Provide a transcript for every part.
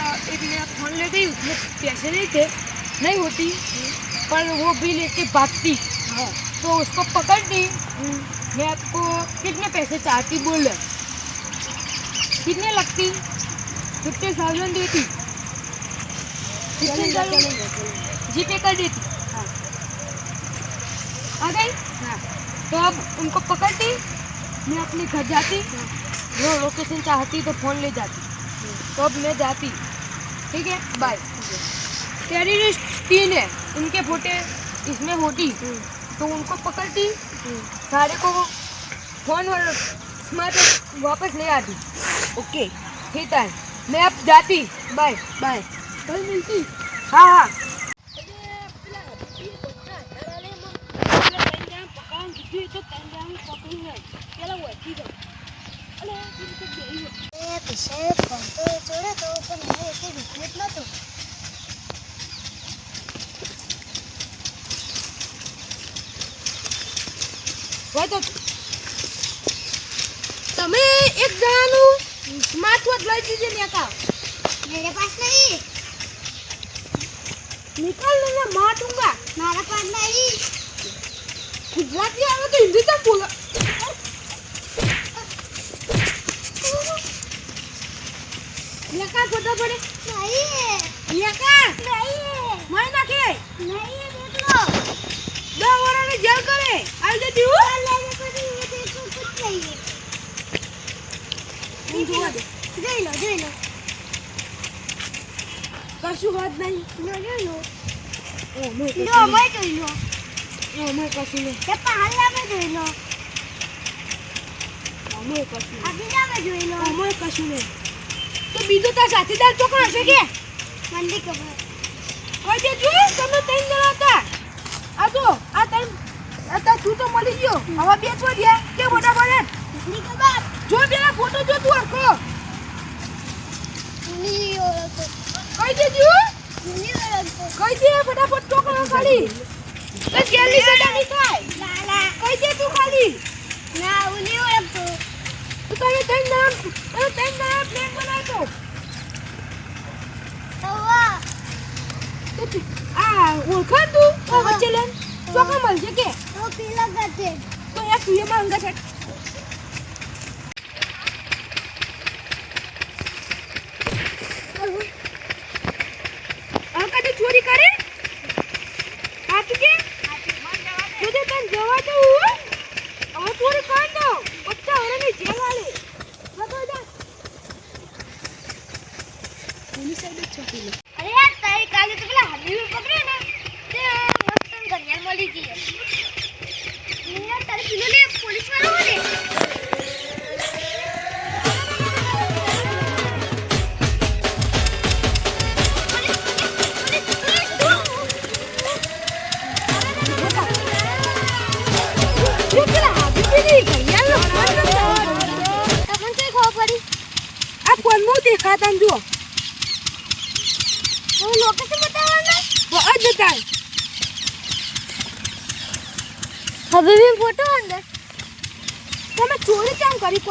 और एक मेरा फ़ोन ले गई उसमें पैसे नहीं थे। नहीं होती पर वो भी लेके भागती हाँ। तो उसको पकड़ दी। मैं आपको कितने पैसे चाहती बोल। कितने लगती? फिफ्टी थाउज़ेंड देती। जीपे कर देती। हाँ। आ गई? हाँ। तो अब उनको पकड़ती मैं अपने घर जाती। वो लोकेशन चाहती तो फ़ोन ले जाती। तो अब मैं जाती। ठीक है? बाय टेररिस्ट तीन है। इनके फोटे इसमें होती। तो उनको पकड़ती। सारे को फ़ोन और स्मार्ट वापस ले आती। ओके ठीक है। मैं अब जाती। बाय बाय कल मिलती। हाँ हाँ। તમે એક જણાનું માથું જ લઈ જજે નેકા મેરે પાસ નહીં. નિકાલ ને મારા પાસ નહીં. ગુજરાતી આવે તો હિન્દી તો બોલા. કા ગોતો પડે? નહીં એકા નહીં માર નાખે? નહીં દેખલો દો વરાને જેલ કરે. આવી દે દીવ જોઈ લો જઈ લો કશું વાત નહીં. જોઈ લો. ઓ મેં જોઈ લો. ઓ મેં કશું નહીં. તે પહેલા જોઈ લો. અમે કશું આગળ જોઈ લો. અમે કશું નહીં. તો બીજો તાર સાથીદાર તો કોણ હશે કે? મંદી ખબર કોઈ દેજો તમે ત્રણ જણા હતા. આ તો આ ત્રણ આ તાર તું તો મળી ગયો. હવે બે છો દે કે મોટા પડે મંદી ખબર. જો પેલા ફોટો જો તું હરખો નહીં ઓળખતો. કઈ ઓળખતો. કઈ દે ફટાફટ તો ખાલી. એ જેલની સજા નહીં થાય. ના ના. કઈ દે તું ખાલી ના હું નહીં ઓળખતો તો તમે ત્રણ જણા તમે ત્રણ જણા પ્લેન બનાવતો તો. આ ઓળખાણ તું આ વચ્ચે લેન ચોખા મળશે કે? તો પીલા ગતે તો યાર તું એમાં અંગત હેઠ ছিল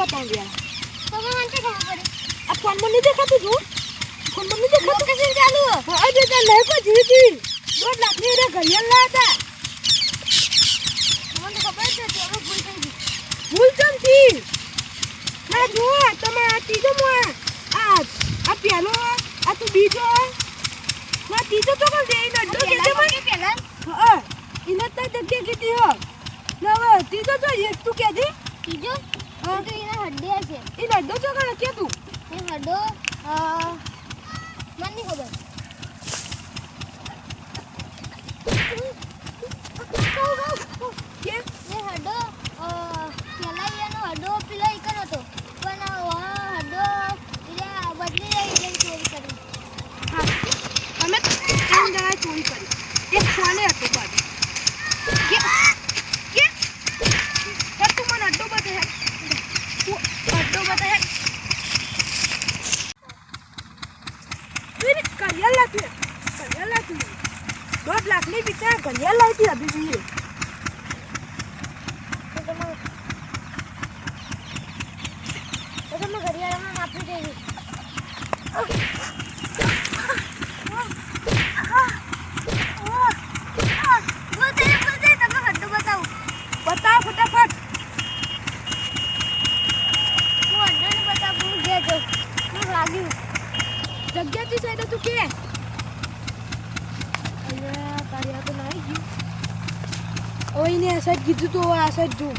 કેમ કોતા ગયા તમે મને ખબર પડી. આ ફોનમાં નહીં દેખાતું જુઓ ફોનમાં નહીં દેખાતું? લોકેશન ચાલુ. હે અજ તાર લઈ કો જીતી દોઢ લાખની રે ઘડિયાળ લાયા હતા. મને તો ખબર છે ચોરો ભૂલ થઈ ગઈ. ભૂલ ચમથી ના જુઓ તમે આ ત્રીજો માં આ. આ પહેલો આ તો બીજો ના ત્રીજો તો કોણ દે નડ્ડો કે પેલા મને કે પેલા હા ઇને તો જગ્યા કીધી હો. ના હવે ત્રીજો તો એક તું કે દી ત્રીજો? હા. તો એના હડ્ડિયા છે એ હડ્ડો તો કોણ કે તું? એ હડો અ, મને નહીં ખબર. કેમ એ હડો અ, પેલા એનો હડો પેલો એકન હતો. પણ આ હડો એટલે બદલી જાય એટલે ચોરી કરી. હા. અમે ત્રણ જણાએ ચોરી કરી. એક ફોને હતો બાજુ કે કે યાર તું મને અડ્ડો બતાય તું અડ્ડો બતાય તું એને કરિયાલ લાગી કરિયાલ લાગી દોઢ લાખની બિચારા કરિયાલ લાગી હતી બીજી તો તમે તો તમે ઘડિયાળમાં માફી દેવી અલ્યા તારી આ તો નાઈ ગયું હવે એને આ સાઈડ કીધું તો આ સાઈડ જો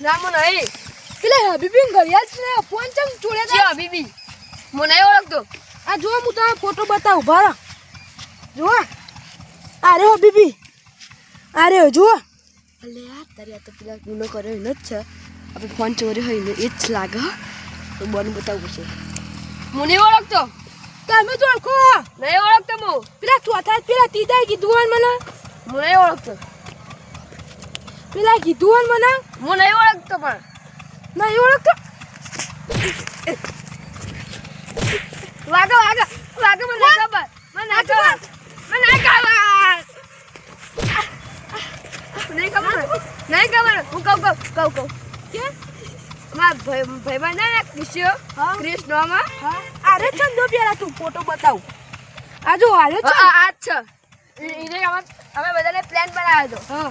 નામ નહીં પેલા હબીબી ઘડિયાળ છે ફોન ચમ છોડે તા? હબીબી બીબી મને નહીં ઓળખતો. આ જો હું તારો ફોટો બતાવ ઊભા રહો. જો અરે હબીબી. બીબી અરે જો અલે આ તારી તો પેલા ગુનો કર્યો એનો જ છે. આપણે ફોન ચોરી હોય ને એ જ લાગે. તો બોન બતાવવું છે હું નહીં ઓળખતો. તમે તો ઓળખો. નહીં ઓળખતો હું. પેલા ચોથા પેલા ત્રીજા કીધું મને? હું નહીં ઓળખતો. પેલા કીધું મને? હું નહીં ઓળખતો પણ. નહીં ઓળખતો વાગો વાગો વાગો મને ખબર. મને ખબર. મને ખબર. નહીં ખબર. નહીં ખબર. હું કહું કહું કહું કહું. કે? મારા ભાઈ છે ને નોમાં હા. અરે ચંદો પેલા તું ફોટો બતાવું. આ જો છે. આ છે. એ- એને અમે બધાને પ્લાન બનાવ્યો હતો હા.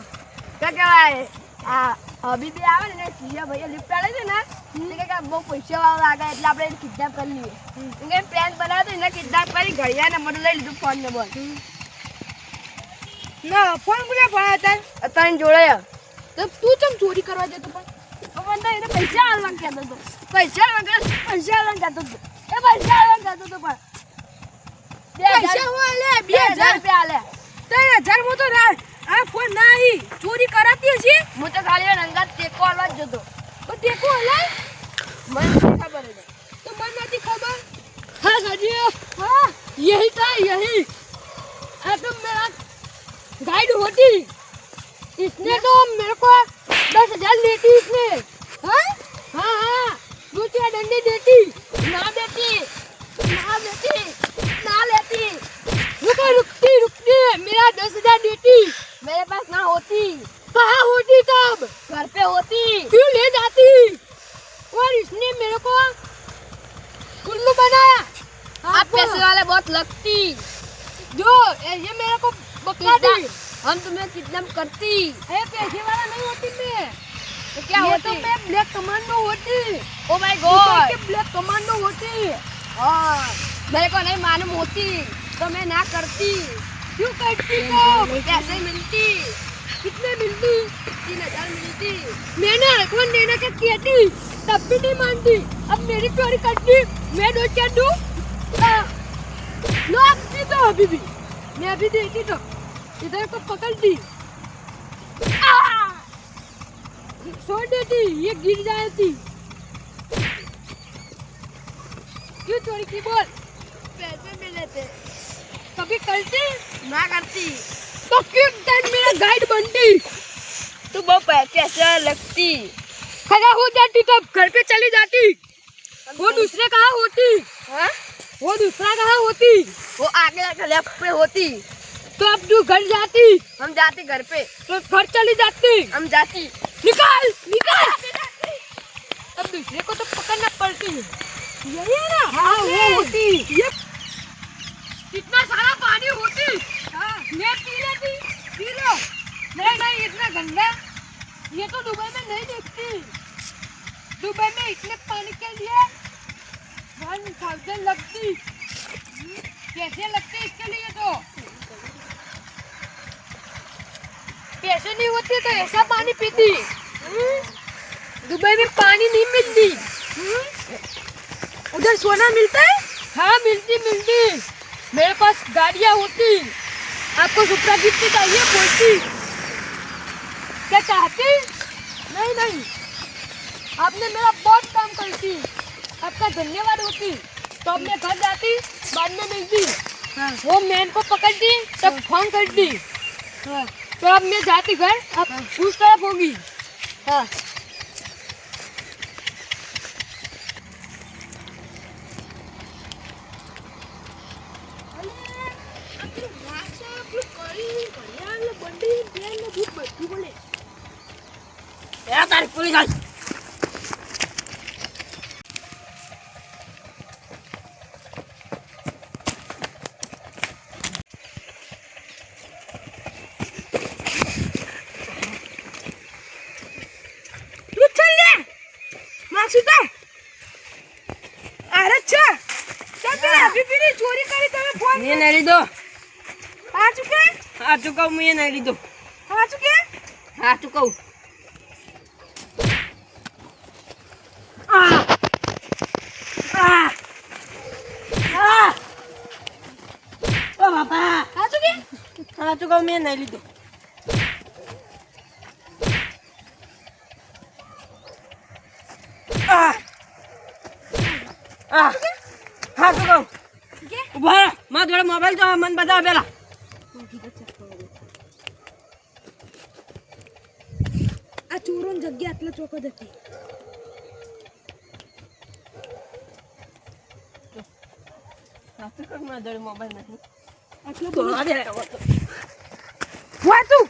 શું કહેવાય આ હબીબી આવે ને એટલે સિયા ભાઈએ લિફ્ટ આવે છે ને એટલે કે બહુ પૈસા વાળો લાગે એટલે આપણે એને કિડનેપ કરી લઈએ. એને પ્લાન બનાવ્યો તો એને કિડનેપ કરી ઘડિયાળ નંબર લઈ લીધું ફોન નંબર ના ફોન કોને ફોન હતા અત્યારે જોડે તો તું ચમ ચોરી કરવા જતો પણ? મને એને પૈસા આલવાનું કહેતો હતો પૈસા કહેતો પૈસા આલવાનું કહેતો હતો એ પૈસા આલવાનું કહેતો હતો પણ. બે હજાર પૈસા હોય લે બે હજાર રૂપિયા આલે ત્રણ હજાર હું તો ના આ ફોન ના આવી ચોરી કરાતી હશે હું તો ખાલી રંગા ટેકો આલવા જ જતો પણ તે કો હલાય મને નથી ખબર એને तो मन नहीं खबर हाँ सजिए हाँ यही था यही हाँ तो मेरा गाइड होती इसने तो मेरे को दस हजार लेती इसने हाँ हाँ हाँ दूसरा डंडी देती ना देती ना देती ना लेती रुको रुकती रुकती मेरा दस हजार देती मेरे पास ना होती। कहाँ होती तब? घर पे होती। क्यों ले जाती? और इसने मेरे को उल्लू बनाया। आप पैसे वाले बहुत लगती। जो ये मेरे को बकला दी। हम तुम्हें किडनैप करती। अरे पैसे वाला नहीं होती मैं। तो क्या होती? तो मैं ब्लैक कमांडो होती। Oh my god. के ब्लैक कमांडो होती। हाँ मेरे को नहीं मालूम होती तो मैं ना करती। क्यों करती तो पैसे मिलती कितने मिलती? तीन हज़ार मिलती। मैंने आईफोन देने का किया थी तब भी नहीं मानती। अब मेरी चोरी करती मैं दो क्या दूँ। लो आप दी तो अभी भी। मैं अभी देती तो इधर को पकड़ती आ! छोड़ देती ये गिर जाती। क्यों चोरी की बोल? पैसे मिले थे। कभी करती? ना करती। तो क्यों टाइम मेरा गाइड बनती? तू बहुत पैसे लगती। खड़ा हो जाती तब घर पे चली जाती। वो दूसरे कहाँ होती? हाँ? वो दूसरा कहाँ होती? वो आगे लेफ़्ट पे होती। तो अब तू घर जाती हम जाते घर पे। तो घर चली जाती। हम जाती। निकाल निकाल। अब दूसरे को तो पकड़ना पड़ती यही है ना? हाँ वो होती। ये इतना सारा पानी होती। हाँ। मैं पी लेती पी लो। नहीं नहीं इतना गंदा। ये तो दुबई में नहीं देखती। दुबई में इतने पानी के लिए वन थाउज़ेंड लगती। कैसे लगते इसके लिए तो? पैसे नहीं होते तो ऐसा पानी पीती। हम्म? दुबई में पानी नहीं मिलती। हम्म? उधर सोना मिलता है? हाँ मिलती मिलती। मेरे पास गाड़ियाँ होती। आपको सुपरा कितनी चाहिए बोलती क्या चाहती? नहीं नहीं। आपने मेरा बहुत काम करती आपका धन्यवाद होती। तो अब मैं घर जाती बाद में मिलती। वो मैन को पकड़ती तब फ़ोन करती। हाँ। तो अब मैं जाती घर अब उस तरफ़ होगी। हाँ। પોલીસ હબીબીની ચોરી કરી તમે ફોન મેં નહીં લીધો આ ચૂકે હા ચૂકવ મેં નહીં લીધો આ ચૂકે હા ચૂકવ આ આ આ ઓ બાપા આ ચૂકે હા ચૂકવ મેં નહીં લીધું હા હા ચૂકવ કે ઊભા. મારા જોડે મોબાઈલ તો મન બતાવો પેલા આ ચોરો જગ્યા આટલા ચોખો હતી હા ચૂકવ મારા જોડે મોબાઈલ નથી વાતું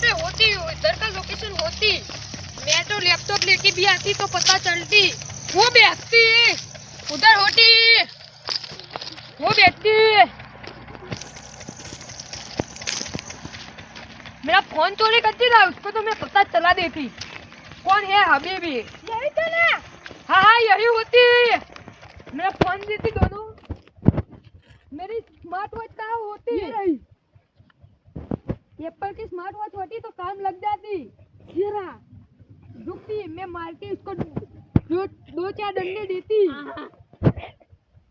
पे होती इधर का लोकेशन होती। मैं तो लैपटॉप लेके भी आती तो पता चलती। वो बैठती उधर होती। वो बैठती मेरा फ़ोन चोरी करती था, उसको तो मैं पता चला देती। कौन है हमें भी? यही तो ना हाँ हाँ यही होती है मेरा फ़ोन देती दोनों मेरी स्मार्ट वॉच कहाँ होती ये रही। एप्पल की स्मार्ट वॉच होती तो काम लग जाती। ये रहा। रुकती मैं मार के उसको दो दो चार डंडे देती।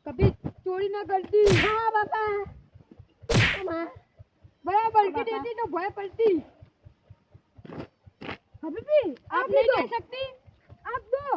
कभी चोरी ना करती। हाँ बाबा। भया बल्कि देती तो भय पड़ती। हबीबी आप आप नहीं कह सकती? आप दो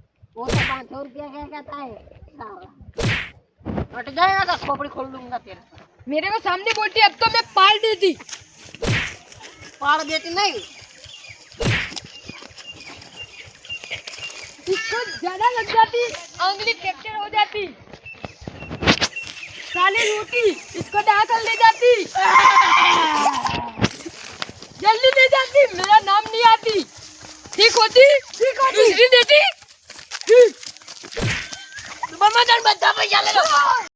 वो तो पाँच सौ रुपया क्या कहता है? हट जाएगा तो खोपड़ी खोल दूँगा तेरे मेरे को सामने बोलती अब तो मैं पाल देती। पार देती नहीं। इसको ज़्यादा लग जाती उंगली फ्रैक्चर हो जाती। काली रोटी इसको दाखल ले जाती। जल्दी ले जाती मेरा नाम नहीं आती। ठीक होती? ठीक होती। दूसरी देती? બધા પૈસા લઈ લો.